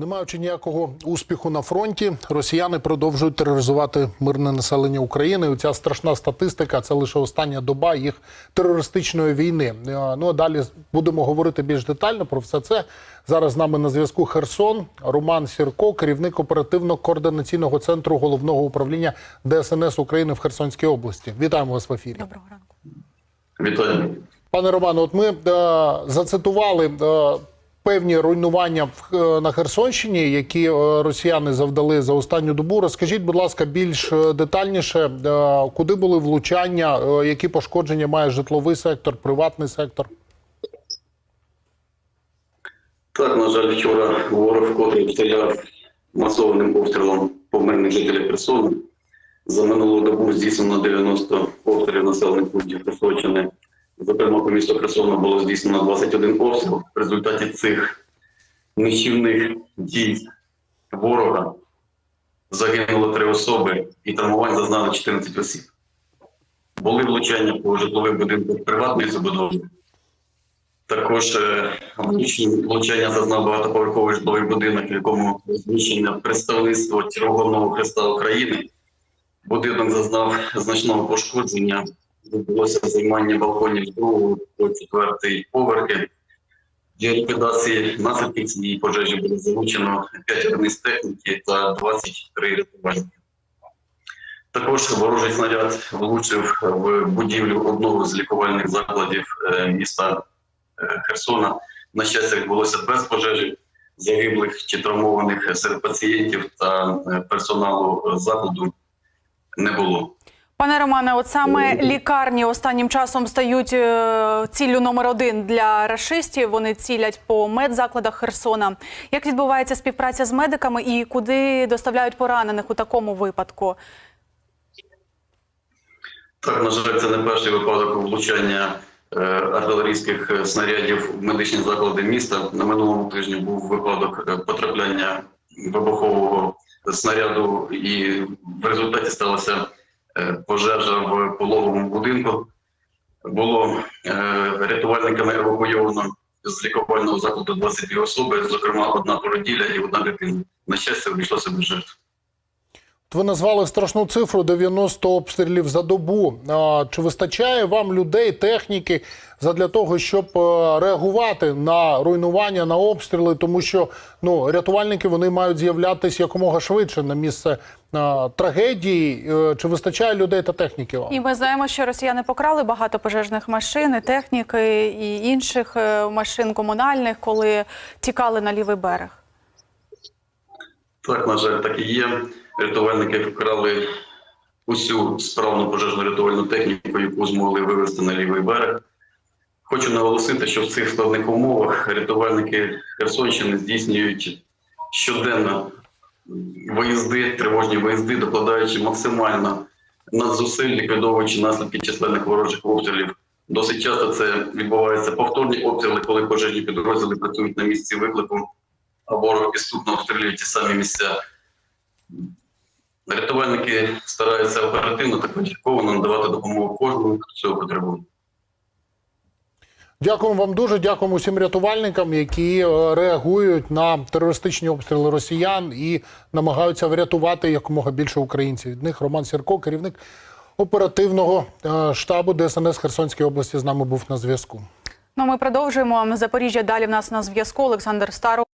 Не маючи ніякого успіху на фронті, росіяни продовжують тероризувати мирне населення України. І Ця страшна статистика це лише остання доба їх терористичної війни. Е, Ну а далі будемо говорити більш детально про все це. Зараз з нами на зв'язку Херсон Роман Сірко, керівник оперативно-координаційного центру головного управління ДСНС України в Херсонській області. Вітаємо вас в ефірі. Доброго ранку. Вітаю. Пане Романе, от ми е, зацитували е, певні руйнування в, е, на Херсонщині, які е, росіяни завдали за останню добу. Розкажіть, будь ласка, більш е, детальніше, куди були влучання, які пошкодження має житловий сектор, приватний сектор? Так, на жаль, вчора ворог вкотре обстріляв масованим обстрілом по мирних жителів Херсону. За минулу добу здійснено 90 обстрілів населених пунктів Херсонщини. Зокрема, по місту Херсона було здійснено 21 обстріл. В результаті цих нищівних дій ворога загинуло три особи і травмувань зазнали 14 осіб. Були влучання по житлових будинках приватної забудови. Також е, влучання зазнав багатоповерховий житловий будинок, в якому розміщено представництво Червоного Хреста України. Будинок зазнав значного пошкодження. Відбулося займання балконів з другого по четвертий поверхи. Для ліквідації наслідків цієї пожежі було залучено 5 одиниць техніки та 23 рятувальники. Також ворожий снаряд влучив в будівлю одного з лікувальних закладів е, міста е, Херсона. На щастя, відбулося без пожежі загиблих чи травмованих серед пацієнтів та е, персоналу закладу не було. Пане Романе, от саме лікарні останнім часом стають е, ціллю номер один для рашистів. Вони цілять по медзакладах Херсона. Як відбувається співпраця з медиками і куди доставляють поранених у такому випадку? Так, на жаль, це не перший випадок влучання е, артилерійських е, снарядів в медичні заклади міста. На минулому тижні був випадок потрапляння вибухового снаряду, і в результаті сталася е, пожежа в пологовому будинку. Було е, рятувальниками евакуйовано з лікувального закладу 22 особи, зокрема одна породілля і одна дитина. На щастя, обійшлося без жертв. Ви назвали страшну цифру 90 обстрілів за добу. Чи вистачає вам людей, техніки задля того, щоб е, реагувати на руйнування, на обстріли? Тому що ну рятувальники вони мають з'являтися якомога швидше на місце трагедії. Е, Чи вистачає людей та техніки вам? І ми знаємо, що росіяни покрали багато пожежних машин, і техніки і інших е, машин комунальних, коли тікали на лівий берег. Так, на жаль, так і є. Рятувальники вкрали усю справну пожежну рятувальну техніку, яку змогли вивезти на лівий берег. Хочу наголосити, що в цих складних умовах рятувальники Херсонщини здійснюють щоденно виїзди, тривожні виїзди, докладаючи максимально надзусиль, ліквідовуючи наслідки численних ворожих обстрілів. Досить часто це відбуваються повторні обстріли, коли пожежні підрозділи працюють на місці виклику, ворог підступно обстрілює ті самі місця. Рятувальники стараються оперативно та кваліфіковано надавати допомогу кожному, хто цього потребує. Дякуємо вам дуже. Дякуємо всім рятувальникам, які е, реагують на терористичні обстріли росіян і намагаються врятувати якомога більше українців. Від них Роман Сірко, керівник оперативного е, штабу ДСНС Херсонської області, з нами був на зв'язку. Ну, ми продовжуємо Запоріжжя. Далі в нас на зв'язку Олександр Старо.